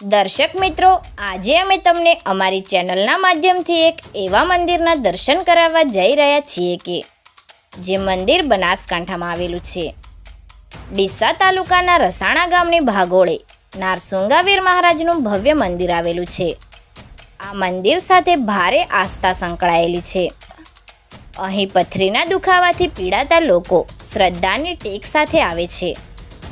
દર્શક મિત્રો, આજે અમે તમને અમારી ચેનલના માધ્યમથી એક એવા મંદિરના દર્શન કરાવવા જઈ રહ્યા છીએ કે, જે મંદિર બનાસકાંઠામાં આવેલું છે. ડીસા તાલુકાના રસાણા ગામની ભાગોળે નારસુંગાવીર મહારાજનું ભવ્ય મંદિર આવેલું છે. આ મંદિર સાથે ભારે આસ્થા સંકળાયેલી છે. અહીં પથરીના દુખાવાથી પીડાતા લોકો શ્રદ્ધાની ટેક સાથે આવે છે.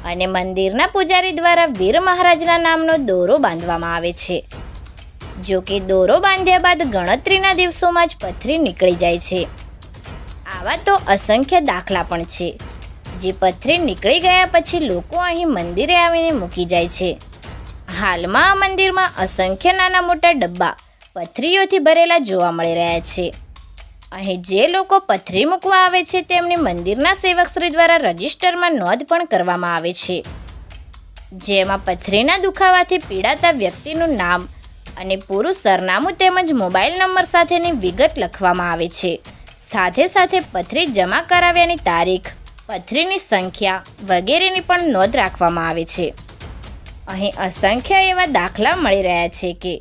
અને મંદિરના પૂજારી દ્વારા વીર મહારાજના નામનો દોરો બાંધવામાં આવે છે. જો કે દોરો બાંધ્યા બાદ ગણતરીના દિવસોમાં જ પથરી નીકળી જાય છે. આવા તો અસંખ્ય દાખલા પણ છે. જે પથરી નીકળી ગયા પછી લોકો અહીં મંદિરે આવીને મૂકી જાય છે. હાલમાં આ મંદિરમાં અસંખ્ય નાના મોટા ડબ્બા પથરીઓથી ભરેલા જોવા મળી રહ્યા છે. અહીં જે લોકો પથરી મૂકવા આવે છે, તેમની મંદિરના સેવકશ્રી દ્વારા રજિસ્ટરમાં નોંધ પણ કરવામાં આવે છે. જેમાં પથરીના દુખાવાથી પીડાતા વ્યક્તિનું નામ અને પૂરું સરનામું તેમજ મોબાઈલ નંબર સાથેની વિગત લખવામાં આવે છે. સાથે સાથે પથરી જમા કરાવ્યાની તારીખ, પથરીની સંખ્યા વગેરેની પણ નોંધ રાખવામાં આવે છે. અહીં અસંખ્ય એવા દાખલા મળી રહ્યા છે કે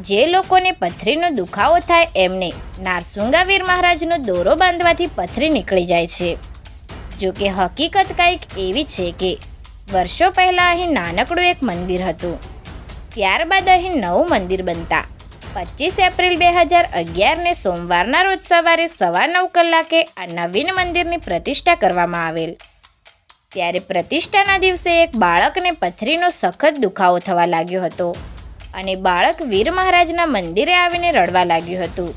જે લોકોને પથરીનો દુખાવો થાય એમને નારસુંગાવીર મહારાજનો દોરો બાંધવાથી પથરી નીકળી જાય છે. જો કે હકીકત કંઈક એવી છે કે વર્ષો પહેલાં અહીં નાનકડું એક મંદિર હતું. ત્યારબાદ અહીં નવું મંદિર બનતા પચીસ એપ્રિલ બે હજાર અગિયારને સોમવારના રોજ સવારે સવા નવ કલાકે આ નવીન મંદિરની પ્રતિષ્ઠા કરવામાં આવેલ. ત્યારે પ્રતિષ્ઠાના દિવસે એક બાળકને પથરીનો સખત દુખાવો થવા લાગ્યો હતો. અને બાળક વીર મહારાજના મંદિરે આવીને રડવા લાગ્યું હતું.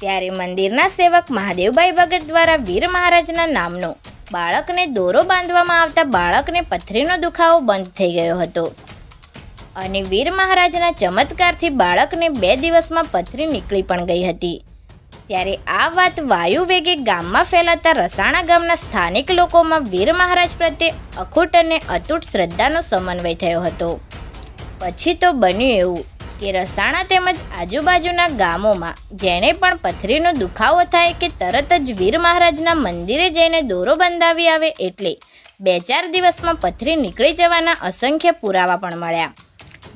ત્યારે મંદિરના સેવક મહાદેવભાઈ ભગત દ્વારા વીર મહારાજના નામનો બાળકને દોરો બાંધવામાં આવતા બાળકને પથરીનો દુખાવો બંધ થઈ ગયો હતો. અને વીર મહારાજના ચમત્કારથી બાળકને બે દિવસમાં પથરી નીકળી પણ ગઈ હતી. ત્યારે આ વાત વાયુ વેગે ગામમાં ફેલાતા રસાણા ગામના સ્થાનિક લોકોમાં વીર મહારાજ પ્રત્યે અખૂટ અને અતૂટ શ્રદ્ધાનો સમન્વય થયો હતો. પછી તો બન્યું એવું કે રસાણા તેમજ આજુબાજુના ગામોમાં જેણે પણ પથરીનો દુખાવો થાય કે તરત જ વીર મહારાજના મંદિરે જઈને દોરો બંધાવી આવે એટલે બે ચાર દિવસમાં પથરી નીકળી જવાના અસંખ્ય પુરાવા પણ મળ્યા.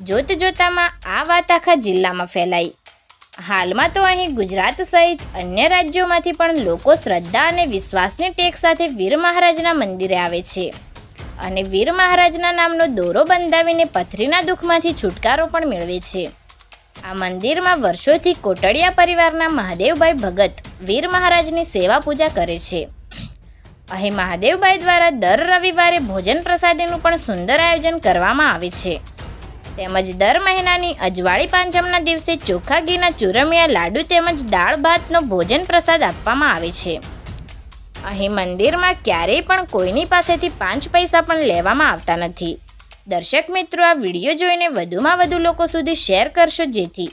જોત જોતામાં આ વાત આખા જિલ્લામાં ફેલાઈ. હાલમાં તો અહીં ગુજરાત સહિત અન્ય રાજ્યોમાંથી પણ લોકો શ્રદ્ધા અને વિશ્વાસની ટેક સાથે વીર મહારાજના મંદિરે આવે છે. અને વીર મહારાજના નામનો દોરો બંધાવીને પથરીના દુઃખમાંથી છુટકારો પણ મેળવે છે. આ મંદિરમાં વર્ષોથી કોટડિયા પરિવારના મહાદેવભાઈ ભગત વીર મહારાજની સેવા પૂજા કરે છે. અહીં મહાદેવભાઈ દ્વારા દર રવિવારે ભોજન પ્રસાદીનું પણ સુંદર આયોજન કરવામાં આવે છે. તેમજ દર મહિનાની અજવાળી પાંચમના દિવસે ચોખા ઘીના ચૂરમિયા, લાડુ તેમજ દાળ ભાતનો ભોજન પ્રસાદ આપવામાં આવે છે. અહીં મંદિરમાં ક્યારેય પણ કોઈની પાસેથી પાંચ પૈસા પણ લેવામાં આવતા નથી. દર્શક મિત્રો, આ વીડિયો જોઈને વધુમાં વધુ લોકો સુધી શેર કરશો જેથી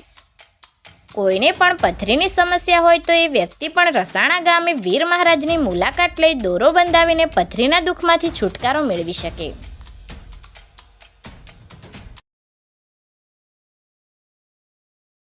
કોઈને પણ પથરીની સમસ્યા હોય તો એ વ્યક્તિ પણ રસાણા ગામે વીર મહારાજની મુલાકાત લઈ દોરો બંધાવીને પથરીના દુઃખમાંથી છુટકારો મેળવી શકે.